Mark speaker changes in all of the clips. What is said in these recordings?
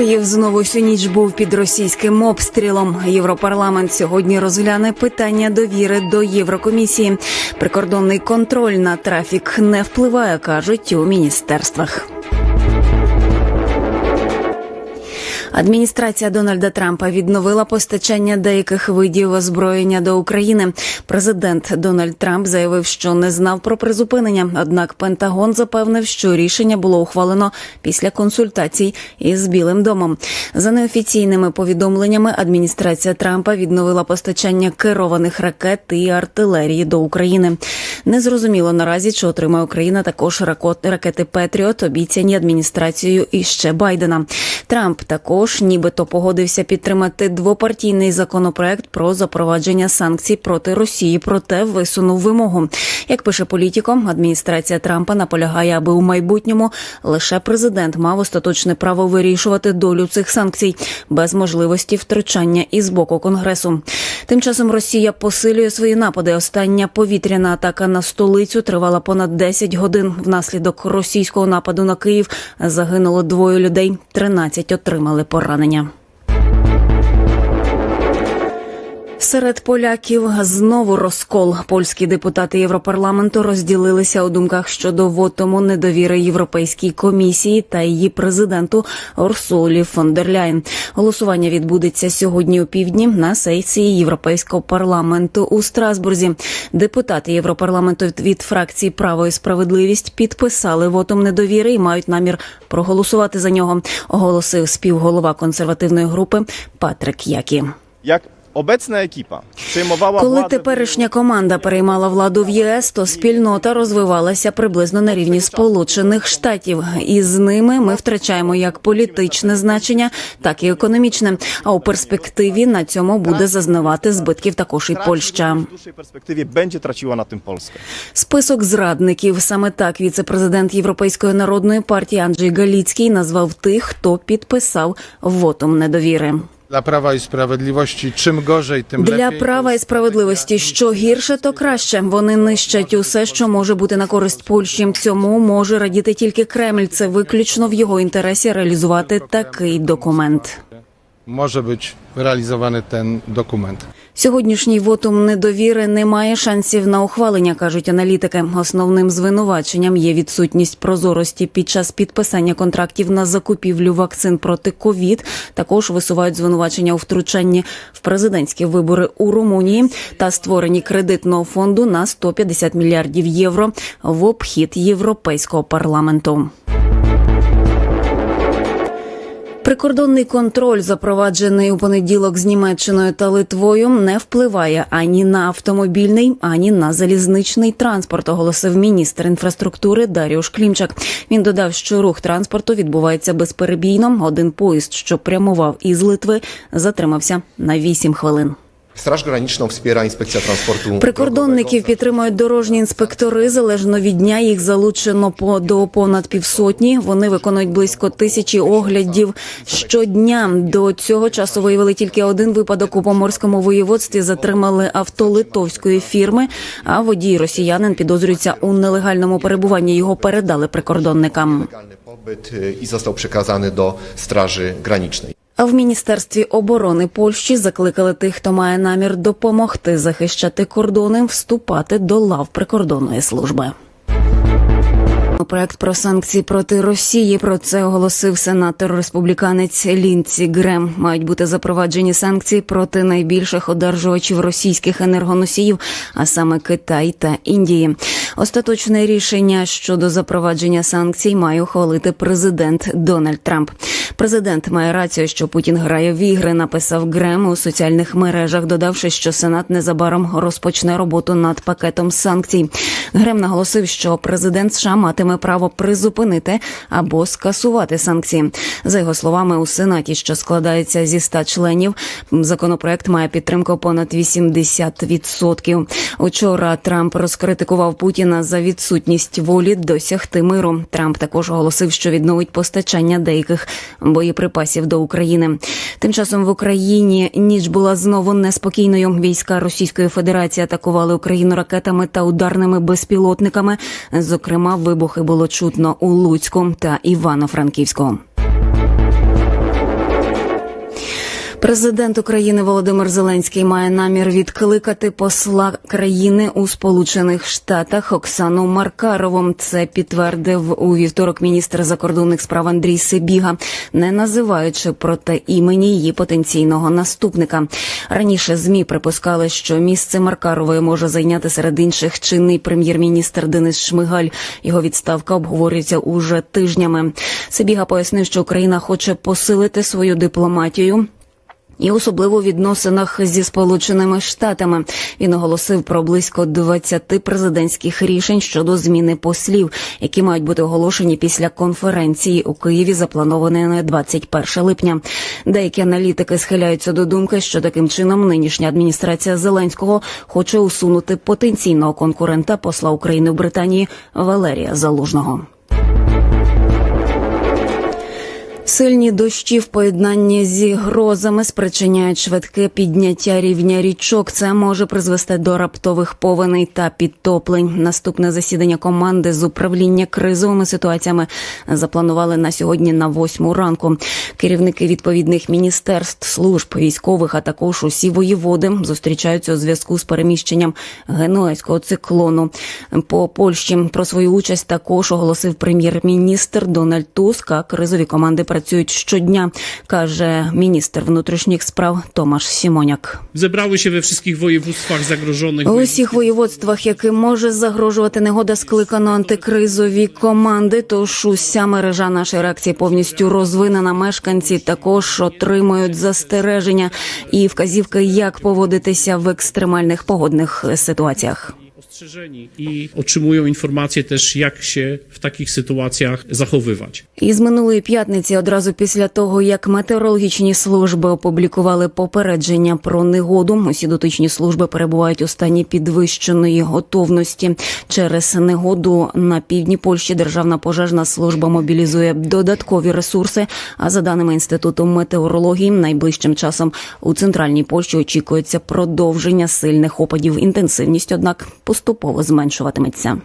Speaker 1: Київ знову всю ніч був під російським обстрілом. Європарламент сьогодні розгляне питання довіри до Єврокомісії. Прикордонний контроль на трафік не впливає, кажуть у міністерствах. Адміністрація Дональда Трампа відновила постачання деяких видів озброєння до України. Президент Дональд Трамп заявив, що не знав про призупинення. Однак Пентагон запевнив, що рішення було ухвалено після консультацій із Білим домом. За неофіційними повідомленнями, адміністрація Трампа відновила постачання керованих ракет і артилерії до України. Незрозуміло наразі, чи отримає Україна також ракети Петріот, обіцяні адміністрацією іще Байдена. Трамп також нібито погодився підтримати двопартійний законопроект про запровадження санкцій проти Росії, проте висунув вимогу. Як пише політиком, адміністрація Трампа наполягає, аби у майбутньому лише президент мав остаточне право вирішувати долю цих санкцій без можливості втручання із боку конгресу. Тим часом Росія посилює свої напади. Остання повітряна атака на столицю тривала понад 10 годин. Внаслідок російського нападу на Київ загинуло двоє людей, 13 отримали поранення. Серед поляків знову розкол. Польські депутати Європарламенту розділилися у думках щодо вотому недовіри Європейській комісії та її президенту Урсулі фон дер. Голосування відбудеться сьогодні у півдні на сесії Європейського парламенту у Страсбурзі. Депутати Європарламенту від фракції Право і справедливість підписали вотом недовіри і мають намір проголосувати за нього. Оголосив співголова консервативної групи Патрик Які.
Speaker 2: Jak obecna ekipa przejmowała
Speaker 1: Коли теперішня команда переймала владу в ЄС, то спільнота розвивалася приблизно на рівні Сполучених Штатів, і з ними ми втрачаємо як політичне значення, так і економічне. А у перспективі на цьому буде зазнавати збитків також і Польща.
Speaker 2: perspektywie będzie traciła na tym Polskę.
Speaker 1: Список зрадників саме так віце-президент Європейської народної партії Анджей Галіцький назвав тих, хто підписав вотом недовіри.
Speaker 3: Dla і справедливості, чим гоже gorzej, тим
Speaker 1: Для права і справедливості, що гірше, то краще. Вони нищать усе, що може бути на користь Польщі. Цьому може радіти тільки Кремль. Це виключно в його інтересі реалізувати такий документ.
Speaker 3: Може бути реалізований цей dokument.
Speaker 1: Сьогоднішній вотум недовіри не має шансів на ухвалення, кажуть аналітики. Основним звинуваченням є відсутність прозорості під час підписання контрактів на закупівлю вакцин проти ковід. Також висувають звинувачення у втручанні в президентські вибори у Румунії та створенні кредитного фонду на 150 мільярдів євро в обхід європейського парламенту. Прикордонний контроль, запроваджений у понеділок з Німеччиною та Литвою, не впливає ані на автомобільний, ані на залізничний транспорт, оголосив міністр інфраструктури Даріуш Клімчак. Він додав, що рух транспорту відбувається безперебійно. Один поїзд, що прямував із Литви, затримався на 8 хвилин.
Speaker 4: Straż Graniczną wspiera Inspekcja Transportu
Speaker 1: Прикордонників підтримують дорожні інспектори. Залежно від дня їх залучено по до понад півсотні. Вони виконують близько тисячі оглядів щодня. До цього часу виявили тільки один випадок у поморському воєводстві. Затримали авто литовської фірми. А водій росіянин підозрюється у нелегальному перебуванні. Його передали прикордонникам.
Speaker 4: legalny pobyt y, i został przekazany
Speaker 1: в міністерстві оборони Польщі закликали тих, хто має намір допомогти захищати кордони, вступати до лав прикордонної служби. Проект про санкції проти Росії про це оголосив сенатор республіканець Лінці Грем. Мають бути запроваджені санкції проти найбільших одержувачів російських енергоносіїв, а саме Китай та Індії. Остаточне рішення щодо запровадження санкцій має ухвалити президент Дональд Трамп. Президент має рацію, що Путін грає в ігри. Написав Грем у соціальних мережах, додавши, що Сенат незабаром розпочне роботу над пакетом санкцій. Грем наголосив, що президент США матиме право призупинити або скасувати санкції. За його словами, у сенаті, що складається зі 100 членів, законопроект має підтримку понад 80%. Учора Трамп розкритикував Путіна за відсутність волі досягти миру. Трамп також оголосив, що відновить постачання деяких боєприпасів до України. Тим часом в Україні ніч була знову неспокійною. Війська Російської Федерації атакували Україну ракетами та ударними безпілотниками. Зокрема, вибухи було чутно у Луцьку та Івано-Франківську. Президент України Володимир Зеленський має намір відкликати посла країни у Сполучених Штатах Оксану Маркарову. Це підтвердив у вівторок міністр закордонних справ Андрій Сибіга, не називаючи проте імені її потенційного наступника. Раніше змі припускали, що місце Маркарової може зайняти серед інших чинний прем'єр-міністр Денис Шмигаль. Його відставка обговорюється уже тижнями. Сибіга пояснив, що Україна хоче посилити свою дипломатію. І особливо в відносинах зі сполученими штатами він оголосив про близько 20 президентських рішень щодо зміни послів, які мають бути оголошені після конференції у Києві, запланованої на 21 липня. Деякі аналітики схиляються до думки, що таким чином нинішня адміністрація Зеленського хоче усунути потенційного конкурента посла України в Британії Валерія Залужного. Сильні дощі в поєднанні зі грозами спричиняють швидке підняття рівня річок. Це може призвести до раптових повеней та підтоплень. Наступне засідання команди з управління кризовими ситуаціями запланували на сьогодні на восьму ранку. Керівники відповідних міністерств, служб, військових, а також усі воєводи зустрічаються у зв'язку з переміщенням генуезького циклону по Польщі. Про свою участь також оголосив прем'єр-міністр Дональд Туск. А кризові команди працюють щодня, каже міністр внутрішніх справ Томаш Сімоняк.
Speaker 5: Zebrały się we wszystkich województwach zagrożonych.
Speaker 1: У усіх воєводствах, яким може загрожувати негода, скликано антикризові команди. Тож уся мережа нашої реакції повністю розвинена. Мешканці також отримують застереження і вказівки, як поводитися в екстремальних погодних ситуаціях.
Speaker 5: I otrzymują informacje też, jak się w takich sytuacjach zachowywać.
Speaker 1: Із минулої п'ятниці, одразу після того, як метеорологічні служби опублікували попередження про негоду, усі дотичні служби перебувають у стані підвищеної готовності. Через негоду на півдні Польщі Державна пожежна служба мобілізує додаткові ресурси. А за даними інституту метеорології, найближчим часом у центральній Польщі очікується продовження сильних опадів. Інтенсивність, однак, поступово зменшуватиметься.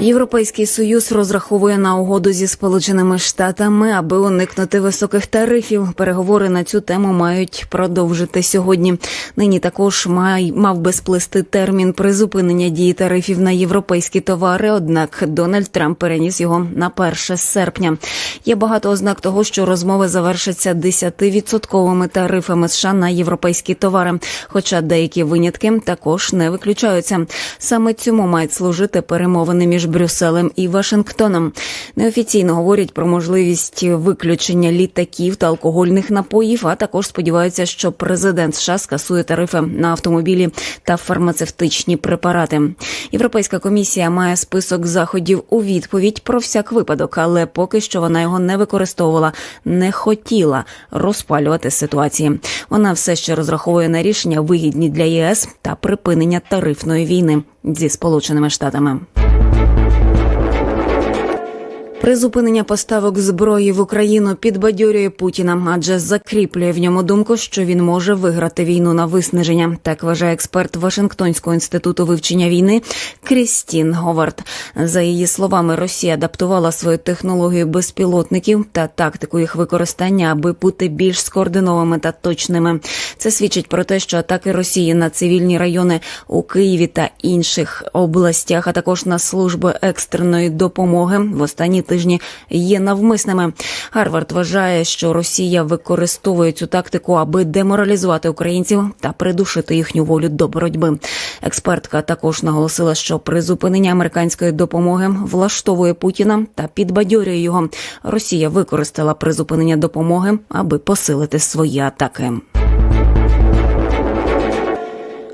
Speaker 1: Європейський союз розраховує на угоду зі сполученими штатами, аби уникнути високих тарифів. Переговори на цю тему мають продовжити сьогодні. Нині також май мав би сплисти термін призупинення дії тарифів на європейські товари. Однак Дональд Трамп переніс його на 1 серпня. Є багато ознак того, що розмови завершаться 10-відсотковими тарифами США на європейські товари. Хоча деякі винятки також не виключаються. Саме цьому мають служити перемовини між Брюсселем і Вашингтоном. Неофіційно говорять про можливість виключення літаків та алкогольних напоїв. А також сподіваються, що президент США скасує тарифи на автомобілі та фармацевтичні препарати. Європейська комісія має список заходів у відповідь про всяк випадок, але поки що вона його не використовувала, не хотіла розпалювати ситуації. Вона все ще розраховує на рішення вигідні для ЄС та припинення тарифної війни зі Сполученими Штатами. Призупинення поставок зброї в Україну підбадьорює Путіна, адже закріплює в ньому думку, що він може виграти війну на виснаження. Так вважає експерт Вашингтонського інституту вивчення війни Крістін Говард. За її словами, Росія адаптувала свою технологію безпілотників та тактику їх використання, аби бути більш скоординованими та точними. Це свідчить про те, що атаки Росії на цивільні райони у Києві та інших областях, а також на служби екстреної допомоги в останні тижні є навмисними. Гарвард вважає, що Росія використовує цю тактику, аби деморалізувати українців та придушити їхню волю до боротьби. Експертка також наголосила, що призупинення американської допомоги влаштовує Путіна та підбадьорює його. Росія використала призупинення допомоги, аби посилити свої атаки.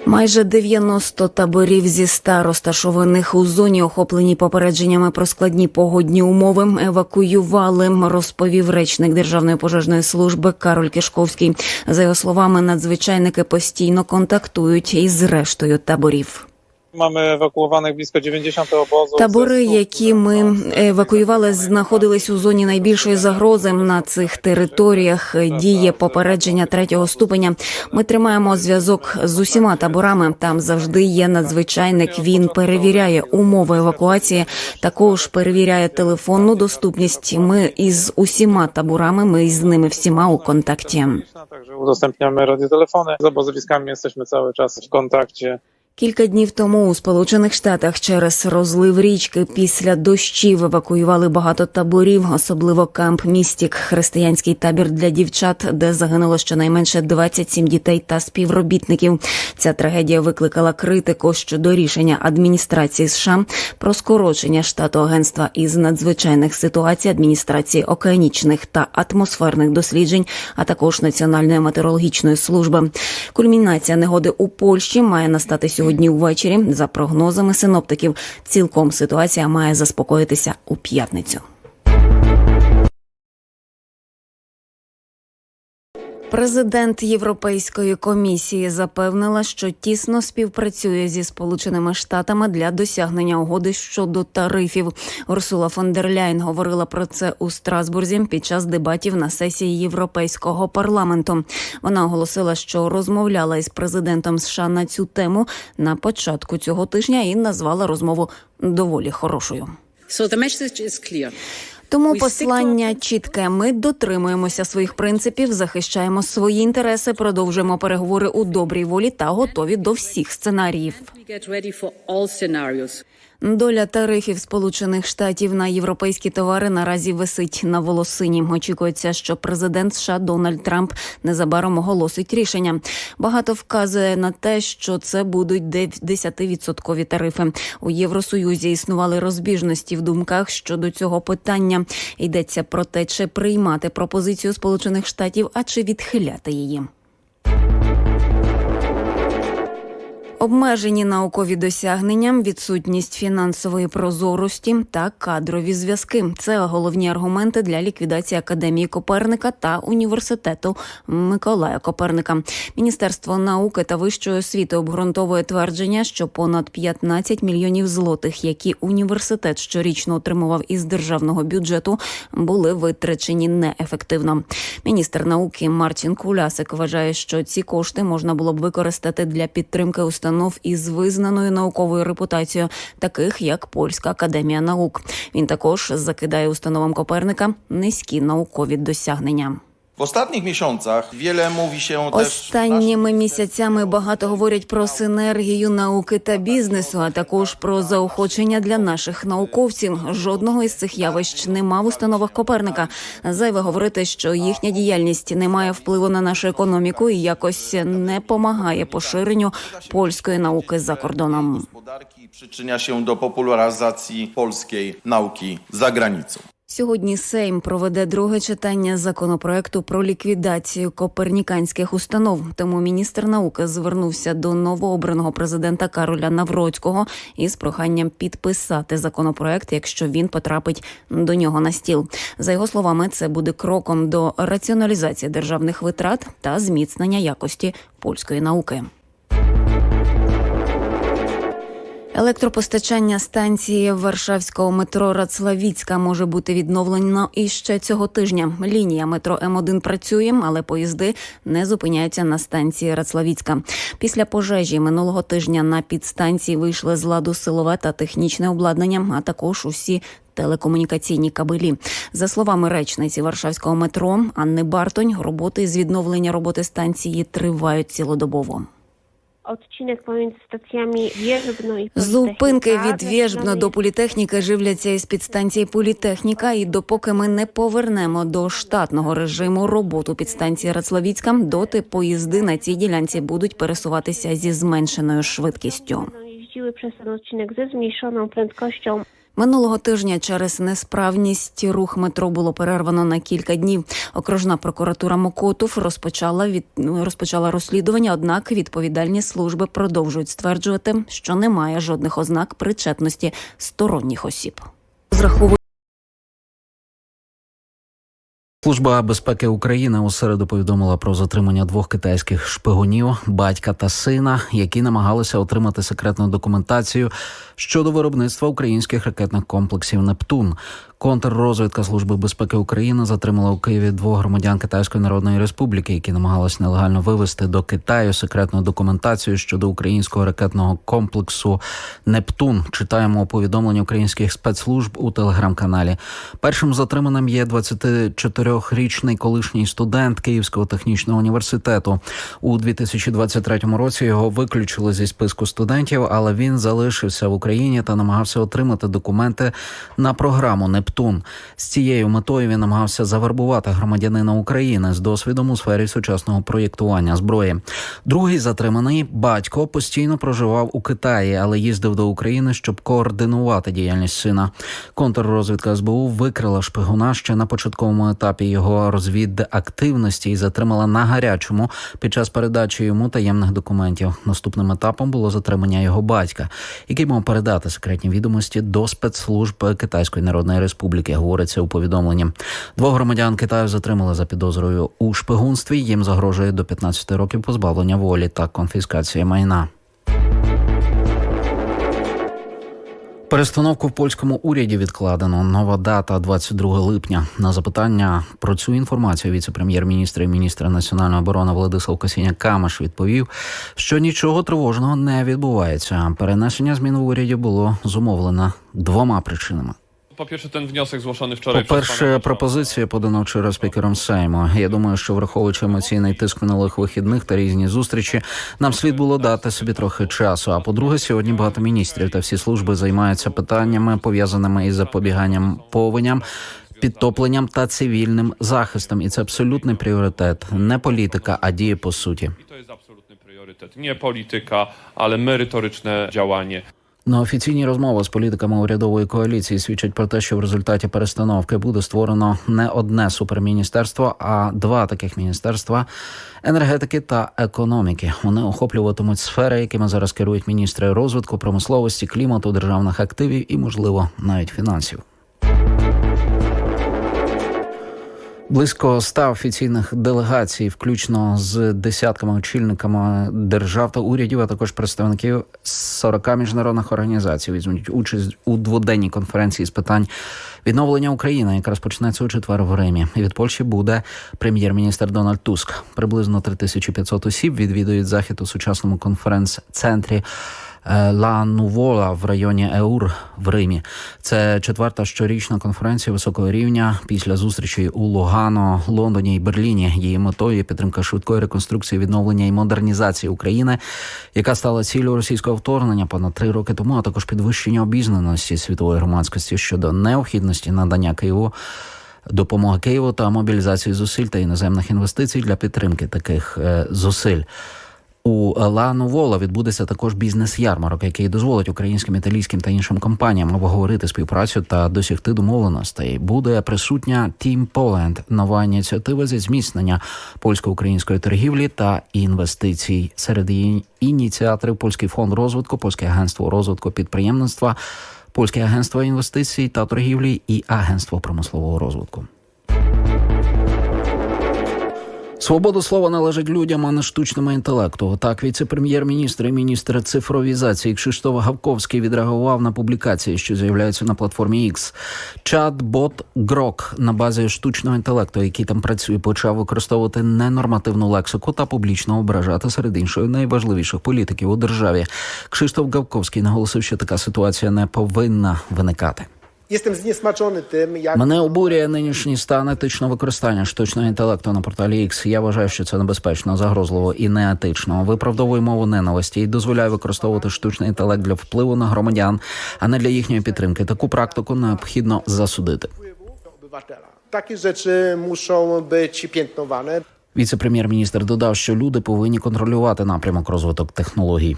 Speaker 1: Майже 90 таборів зі 100 розташованих у зоні, охоплені попередженнями про складні погодні умови, евакуювали, розповів речник Державної пожежної служби Кароль Кишковський. За його словами, надзвичайники постійно контактують із рештою таборів.
Speaker 6: Mamy ewakuowanych blisko 90 obozów.
Speaker 1: Табори, які ми евакуювали, знаходились у зоні найбільшої загрози. На цих територіях діє попередження третього ступеня. Ми тримаємо зв'язок з усіма таборами. Там завжди є надзвичайник. Він перевіряє умови евакуації. Також перевіряє телефонну доступність. Ми із усіма таборами. Ми з ними всіма у контакті.
Speaker 6: Także udostępniamy radiotelefony. Z obozowiskami jesteśmy cały czas w kontakcie.
Speaker 1: Кілька днів тому у Сполучених Штатах через розлив річки після дощів евакуювали багато таборів, особливо камп Містік, християнський табір для дівчат, де загинуло щонайменше 27 дітей та співробітників. Ця трагедія викликала критику щодо рішення адміністрації США про скорочення штату агентства із надзвичайних ситуацій, адміністрації океанічних та атмосферних досліджень, а також Національної метеорологічної служби. Кульмінація негоди у Польщі має настати сьогодні ввечері. За прогнозами синоптиків, цілком ситуація має заспокоїтися у п'ятницю. Президент Європейської комісії запевнила, що тісно співпрацює зі Сполученими Штатами для досягнення угоди щодо тарифів. Урсула фон дер Ляйн говорила про це у Страсбурзі під час дебатів на сесії Європейського парламенту. Вона оголосила, що розмовляла із президентом США на цю тему на початку цього тижня і назвала розмову доволі хорошою.
Speaker 7: So the message is clear.
Speaker 1: Тому послання чітке. Ми дотримуємося своїх принципів, захищаємо свої інтереси, продовжуємо переговори у добрій волі та готові до всіх сценаріїв. Доля тарифів Сполучених Штатів на європейські товари наразі висить на волосині. Очікується, що президент США Дональд Трамп незабаром оголосить рішення. Багато вказує на те, що це будуть 10% тарифи. У Євросоюзі існували розбіжності в думках щодо цього питання. Йдеться про те, чи приймати пропозицію Сполучених Штатів, а чи відхиляти її. Обмежені наукові досягнення, відсутність фінансової прозорості та кадрові зв'язки це головні аргументи для ліквідації академії Коперника та університету Миколая Коперника. Міністерство науки та вищої освіти обґрунтовує твердження, що понад 15 мільйонів злотих, які університет щорічно отримував із державного бюджету, були витрачені неефективно. Міністр науки Мартін Кулясик вважає, що ці кошти можна було б використати для підтримки установ із визнаною науковою репутацією, таких як Польська академія наук. Він також закидає установам Коперника низькі наукові досягнення.
Speaker 8: Ostatnich miesiącach wiele mówi się.
Speaker 1: Останніми місяцями багато говорять про синергію науки та бізнесу, а також про заохочення для наших науковців. Жодного із цих явищ нема в установах Коперника. Зайве говорити, що їхня діяльність не має впливу на нашу економіку і якось не помагає поширенню польської науки за кордоном.
Speaker 8: Gospodarki przyczynia się do popularyzacji polskiej nauki za granicą.
Speaker 1: Сьогодні Сейм проведе друге читання законопроекту про ліквідацію коперніканських установ. Тому міністр науки звернувся до новообраного президента Кароля Навроцького із проханням підписати законопроект, якщо він потрапить до нього на стіл. За його словами, це буде кроком до раціоналізації державних витрат та зміцнення якості польської науки. Електропостачання станції Варшавського метро Рацлавіцька може бути відновлено іще цього тижня. Лінія метро М1 працює, але поїзди не зупиняються на станції Рацлавіцька. Після пожежі минулого тижня на підстанції вийшли з ладу силове та технічне обладнання, а також усі. Телекомунікаційні кабелі за словами речниці Варшавського метро Анни Бартонь, роботи з відновлення роботи станції тривають цілодобово.
Speaker 9: Odcinek pomiędzy stacjami Wierzbno i
Speaker 1: Зупинки від Вєжбна до політехніки живляться із підстанції Політехніка. І допоки ми не повернемо до штатного режиму роботу підстанції Рацлавіцька, доти поїзди на цій ділянці будуть пересуватися зі зменшеною швидкістю.
Speaker 9: jeździły przez ten odcinek ze zmniejszoną prędkością.
Speaker 1: Минулого тижня через несправність рух метро було перервано на кілька днів. Окружна прокуратура Мокотов розпочала від розпочала розслідування. Однак відповідальні служби продовжують стверджувати, що немає жодних ознак причетності сторонніх осіб.
Speaker 10: Служба безпеки України у середу повідомила про затримання двох китайських шпигунів, батька та сина, які намагалися отримати секретну документацію щодо виробництва українських ракетних комплексів Нептун. Контррозвідка Служби безпеки України затримала у Києві двох громадян Китайської Народної Республіки, які намагалися нелегально вивезти до Китаю секретну документацію щодо українського ракетного комплексу Нептун. Читаємо у повідомленні українських спецслужб у телеграм-каналі. Першим затриманим є 24-річний колишній студент Київського технічного університету. У 2023 році його виключили зі списку студентів, але він залишився в Україні та намагався отримати документи на програму Нептун. З цією метою він намагався завербувати громадянина України з досвідом у сфері сучасного проєктування зброї. Другий затриманий батько постійно проживав у Китаї, але їздив до України, щоб координувати діяльність сина. Контррозвідка СБУ викрила шпигуна ще на початковому етапі його розвідактивності і затримала на гарячому під час передачі йому таємних документів. Наступним етапом було затримання його батька, який мав передати секретні відомості до спецслужб Китайської Народної Республіки. Говориться у повідомленні. Двох громадян Китаю затримали за підозрою у шпигунстві. Їм загрожує до 15 років позбавлення волі та конфіскація майна. Перестановку в польському уряді відкладено. Нова дата 22 липня. На запитання про цю інформацію віце-прем'єр-міністр і міністр національної оборони Владислав Косіня Камаш відповів, що нічого тривожного не відбувається. Перенесення змін в уряді було зумовлено двома причинами.
Speaker 11: Po pierwsze, ten wniosek zgłoszony wczoraj
Speaker 10: По-перше, пропозиція подана вчора спікером Сейму. Я думаю, що враховуючи емоційний тиск минулих вихідних та різні зустрічі, нам слід було дати собі трохи часу. А по-друге, сьогодні багато міністрів та всі служби займаються питаннями пов'язаними із запобіганням повеням. Підтопленням та цивільним захистом, і це абсолютний пріоритет, не політика, а дії по суті.
Speaker 11: I to jest absolutny priorytet. Nie polityka, ale merytoryczne działanie.
Speaker 10: На офіційні розмови з політиками урядової коаліції свідчать про те, що в результаті перестановки буде створено не одне суперміністерство, а два таких міністерства енергетики та економіки. Вони охоплюватимуть сфери, якими зараз керують міністри розвитку, промисловості, клімату, державних активів і, можливо, навіть фінансів. Близько ста офіційних делегацій, включно з десятками очільниками держав та урядів, а також представників 40 міжнародних організацій, візьмуть участь у дводенній конференції з питань відновлення України, яка розпочнеться у четвер в Римі. І від Польщі буде прем'єр-міністр Дональд Туск. Приблизно 3500 осіб відвідують захід у сучасному конференц-центрі. Е, Ла Нувола в районі Еур в Римі. Це четверта щорічна конференція високого рівня після зустрічей у Лугано, Лондоні і Берліні. Її метою є підтримка швидкої реконструкції, відновлення і модернізації України, яка стала ціллю російського вторгнення понад три роки тому, а також підвищення обізнаності світової громадськості щодо необхідності надання Києву. Допомоги Києву та мобілізації зусиль та іноземних інвестицій для підтримки таких е, зусиль. У Ла Новола відбудеться також бізнес-ярмарок, який дозволить українським, італійським та іншим компаніям обговорити співпрацю та досягти домовленостей. Буде присутня Team Poland – нова ініціатива зі зміцнення польсько-української торгівлі та інвестицій. Серед її ініціаторів польський фонд розвитку, польське агентство розвитку підприємництва, польське агентство інвестицій та торгівлі і агентство промислового розвитку. Свобода слова належить людям, а не штучному інтелекту. Так, віце-прем'єр-міністр і міністр цифровізації Кшиштоф Гавковський відреагував на публікації, що з'являються на платформі X. Чат-бот Грок на базі штучного інтелекту, який там працює, почав використовувати ненормативну лексику та публічно ображати серед іншої найважливіших політиків у державі. Кшиштоф Гавковський наголосив, що така ситуація не повинна виникати. Мене обурює нинішній стан етичного використання штучного інтелекту на порталі X. Я вважаю, що це небезпечно, загрозливо і неетично. Виправдовує мову ненависті і дозволяє використовувати штучний інтелект для впливу на громадян, а не для їхньої підтримки. Таку практику необхідно засудити.
Speaker 12: do obywatela. Takie rzeczy muszą.
Speaker 10: Віце-прем'єр-міністр додав, що люди повинні контролювати напрямок розвиток технологій.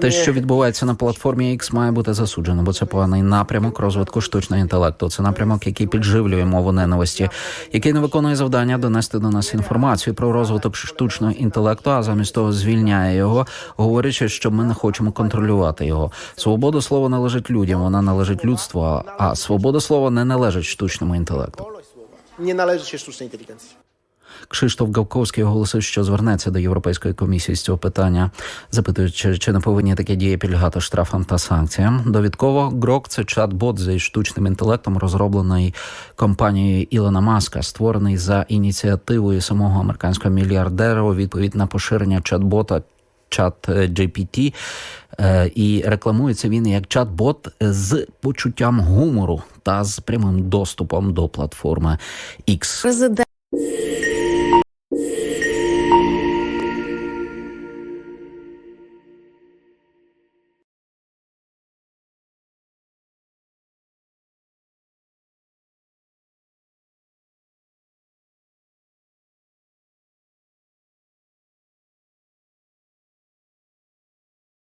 Speaker 10: Те, що відбувається на платформі X, має бути засуджено, бо це поганий напрямок розвитку штучного інтелекту. Це напрямок, який підживлює мову ненависті, який не виконує завдання донести до нас інформацію про розвиток штучного інтелекту, а замість того звільняє його, говорячи, що ми не хочемо контролювати його. Свобода слова належить людям, вона належить людству, а- свобода слова не належить штучному інтелекту.
Speaker 12: należy się sztucznej inteligencji.
Speaker 10: Кшиштоф Гавковський оголосив, що звернеться до Європейської комісії з цього питання, запитуючи, чи не повинні такі дії підлягати штрафам та санкціям. Довідково Грок це чат-бот зі штучним інтелектом, розроблений компанією Ілона Маска, створений за ініціативою самого американського мільярдера у відповідь на поширення чат-бота чат GPT. Е, І рекламується він як чат-бот з почуттям гумору та з прямим доступом до платформи X.